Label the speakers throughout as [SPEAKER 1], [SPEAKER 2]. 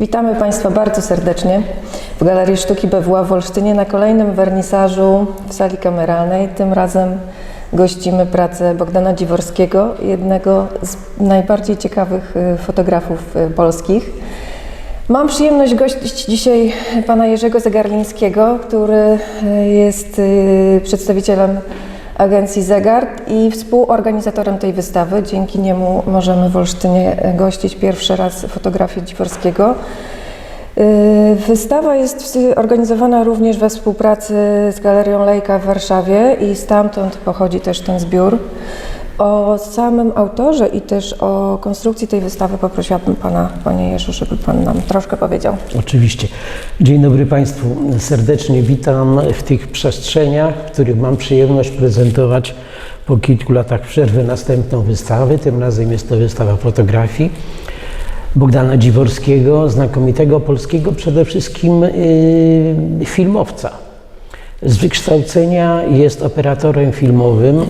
[SPEAKER 1] Witamy Państwa bardzo serdecznie w Galerii Sztuki BWA w Olsztynie na kolejnym wernisażu w sali kameralnej. Tym razem gościmy pracę Bogdana Dziworskiego, jednego z najbardziej ciekawych y, fotografów y, polskich. Mam przyjemność gościć dzisiaj pana Jerzego Zegarlińskiego, który y, jest przedstawicielem agencji Zegard i współorganizatorem tej wystawy. Dzięki niemu możemy w Olsztynie gościć pierwszy raz fotografię Dziworskiego. Y, Wystawa jest organizowana również we współpracy z Galerią Lejka w Warszawie i stamtąd pochodzi też ten zbiór. O samym autorze i też o konstrukcji tej wystawy poprosiłabym Pana, Panie Jerzy, żeby Pan nam troszkę powiedział.
[SPEAKER 2] Oczywiście. Dzień dobry Państwu. Serdecznie witam w tych przestrzeniach, w których mam przyjemność prezentować po kilku latach przerwy następną wystawę. Tym razem jest to wystawa fotografii Bogdana Dziworskiego, znakomitego polskiego przede wszystkim yy, filmowca. Z wykształcenia jest operatorem filmowym.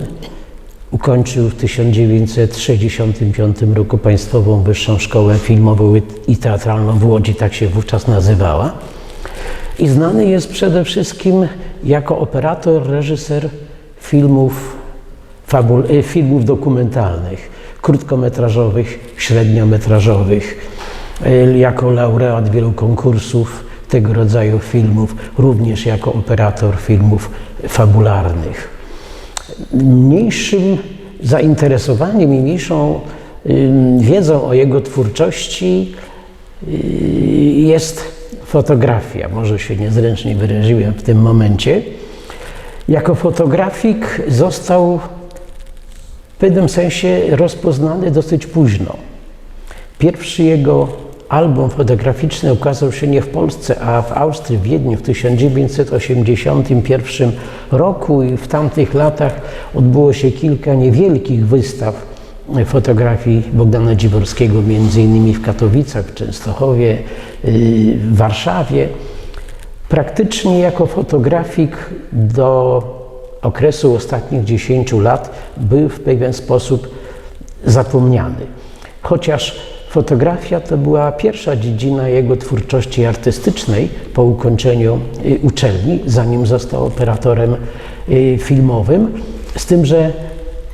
[SPEAKER 2] Ukończył w 1965 roku Państwową Wyższą Szkołę Filmową i Teatralną w Łodzi, tak się wówczas nazywała. I znany jest przede wszystkim jako operator, reżyser filmów, fabul, e, filmów dokumentalnych, krótkometrażowych, średniometrażowych, e, jako laureat wielu konkursów tego rodzaju filmów, również jako operator filmów fabularnych mniejszym zainteresowaniem i mniejszą wiedzą o jego twórczości yy, jest fotografia. Może się niezręcznie wyraziłem w tym momencie. Jako fotografik został w pewnym sensie rozpoznany dosyć późno. Pierwszy jego album fotograficzny ukazał się nie w Polsce, a w Austrii, w Wiedniu w 1981 roku i w tamtych latach odbyło się kilka niewielkich wystaw fotografii Bogdana Dziworskiego, między innymi w Katowicach, w Częstochowie, yy, w Warszawie. Praktycznie jako fotografik do okresu ostatnich 10 lat był w pewien sposób zapomniany. Chociaż fotografia to była pierwsza dziedzina jego twórczości artystycznej po ukończeniu y, uczelni, zanim został operatorem y, filmowym. Z tym, że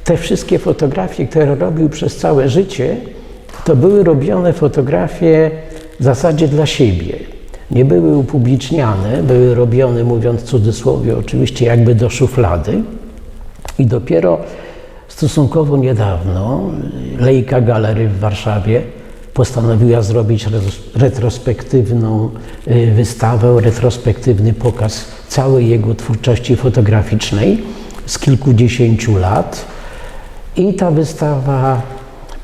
[SPEAKER 2] te wszystkie fotografie, które robił przez całe życie, to były robione fotografie w zasadzie dla siebie. Nie były upubliczniane, były robione, mówiąc w cudzysłowie, oczywiście jakby do szuflady. I dopiero stosunkowo niedawno Lejka Galery w Warszawie postanowiła zrobić retrospektywną y, wystawę, retrospektywny pokaz całej jego twórczości fotograficznej z kilkudziesięciu lat. I ta wystawa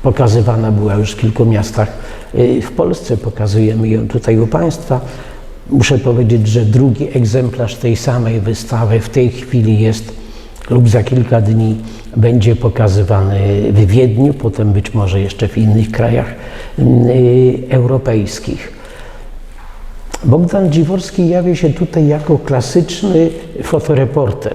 [SPEAKER 2] pokazywana była już w kilku miastach y, w Polsce. Pokazujemy ją tutaj u Państwa. Muszę powiedzieć, że drugi egzemplarz tej samej wystawy w tej chwili jest lub za kilka dni będzie pokazywany w Wiedniu, potem być może jeszcze w innych krajach y, europejskich. Bogdan Dziworski jawi się tutaj jako klasyczny fotoreporter.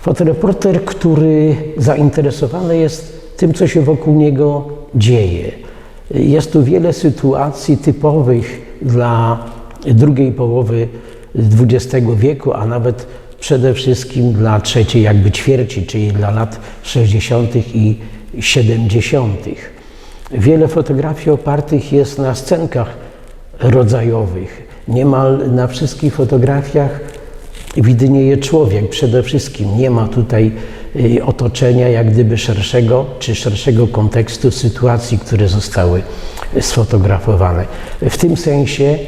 [SPEAKER 2] Fotoreporter, który zainteresowany jest tym, co się wokół niego dzieje. Jest tu wiele sytuacji typowych dla drugiej połowy XX wieku, a nawet przede wszystkim dla trzeciej jakby ćwierci, czyli dla lat 60. i 70. Wiele fotografii opartych jest na scenkach rodzajowych. Niemal na wszystkich fotografiach widnieje człowiek przede wszystkim. Nie ma tutaj y, otoczenia jak gdyby szerszego czy szerszego kontekstu sytuacji, które zostały sfotografowane. W tym sensie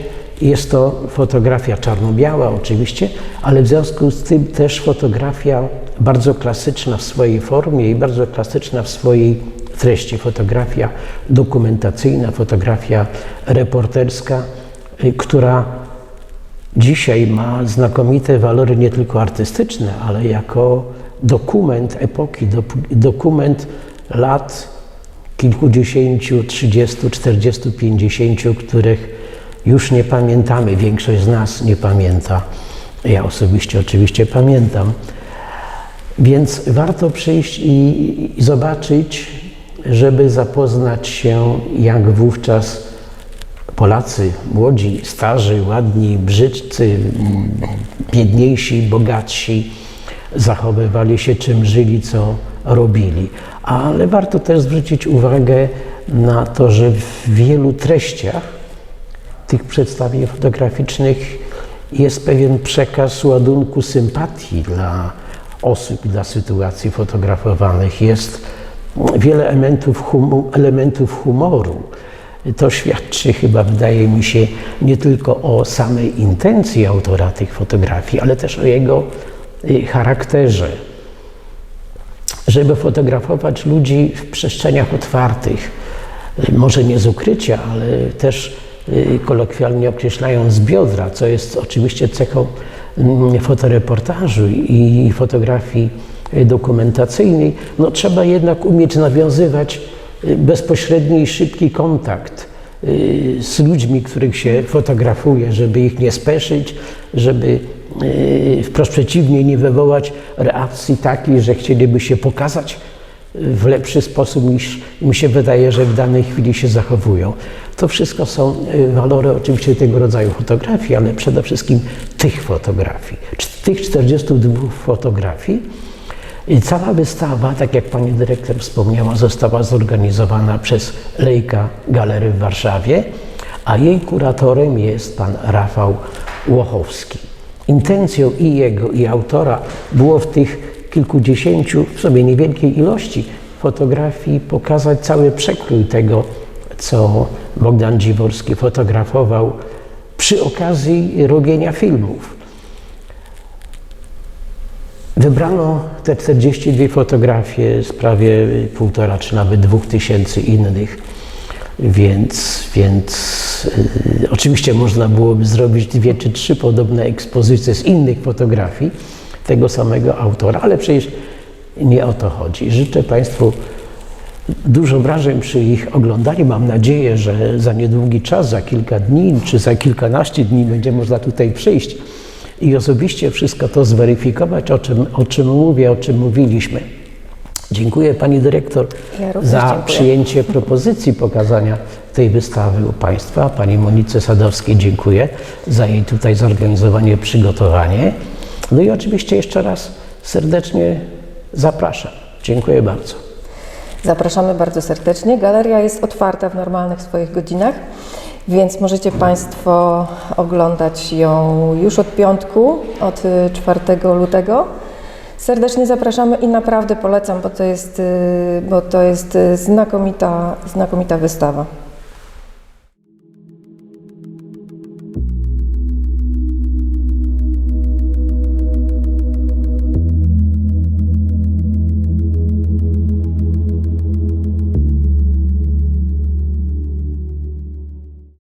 [SPEAKER 2] jest to fotografia czarno-biała oczywiście, ale w związku z tym też fotografia bardzo klasyczna w swojej formie i bardzo klasyczna w swojej treści. Fotografia dokumentacyjna, fotografia reporterska, y, która dzisiaj ma znakomite walory nie tylko artystyczne, ale jako dokument epoki, dokument lat kilkudziesięciu, trzydziestu, czterdziestu, pięćdziesięciu, których już nie pamiętamy, większość z nas nie pamięta. Ja osobiście oczywiście pamiętam. Więc warto przyjść i, zobaczyć, żeby zapoznać się, jak wówczas Polacy, młodzi, starzy, ładni, brzydcy, biedniejsi, bogatsi, zachowywali się, czym żyli, co robili. Ale warto też zwrócić uwagę na to, że w wielu treściach tych przedstawień fotograficznych jest pewien przekaz ładunku sympatii dla osób, dla sytuacji fotografowanych. Jest wiele elementów, humu, elementów humoru. To świadczy chyba, wydaje mi się, nie tylko o samej intencji autora tych fotografii, ale też o jego y, charakterze. Żeby fotografować ludzi w przestrzeniach otwartych, y, może nie z ukrycia, ale też kolokwialnie określając z biodra, co jest oczywiście cechą mm, fotoreportażu i fotografii y, dokumentacyjnej, no trzeba jednak umieć nawiązywać y, bezpośredni i szybki kontakt y, z ludźmi, których się fotografuje, żeby ich nie speszyć, żeby wprost przeciwnie nie wywołać reakcji takiej, że chcieliby się pokazać w lepszy sposób niż mi się wydaje, że w danej chwili się zachowują. To wszystko są y, walory oczywiście tego rodzaju fotografii, ale przede wszystkim tych fotografii. Tych 42 fotografii. I cała wystawa, tak jak pani dyrektor wspomniała, została zorganizowana przez Lejka Galery w Warszawie, a jej kuratorem jest pan Rafał Łochowski. Intencją i jego, i autora było w tych kilkudziesięciu, w sobie niewielkiej ilości fotografii pokazać cały przekrój tego, co Bogdan Dziworski fotografował przy okazji robienia filmów. Wybrano te 42 fotografie z prawie półtora czy nawet dwóch tysięcy innych, więc, więc y, oczywiście można byłoby zrobić dwie czy trzy podobne ekspozycje z innych fotografii tego samego autora, ale przecież nie o to chodzi. Życzę Państwu dużo wrażeń przy ich oglądaniu. Mam nadzieję, że za niedługi czas, za kilka dni czy za kilkanaście dni będzie można tutaj przyjść i osobiście wszystko to zweryfikować, o czym, o czym mówię, o czym mówiliśmy. Dziękuję Pani Dyrektor
[SPEAKER 1] Ja
[SPEAKER 2] za
[SPEAKER 1] dziękuję.
[SPEAKER 2] przyjęcie propozycji pokazania tej wystawy u Państwa. Pani Monice Sadowskiej dziękuję za jej tutaj zorganizowanie, przygotowanie. No i oczywiście jeszcze raz serdecznie zapraszam. Dziękuję bardzo.
[SPEAKER 1] Zapraszamy bardzo serdecznie. Galeria jest otwarta w normalnych swoich godzinach, więc możecie Państwo oglądać ją już od piątku, od y, 4 lutego. Serdecznie zapraszamy i naprawdę polecam, bo to jest, y, bo to jest y, znakomita, znakomita wystawa.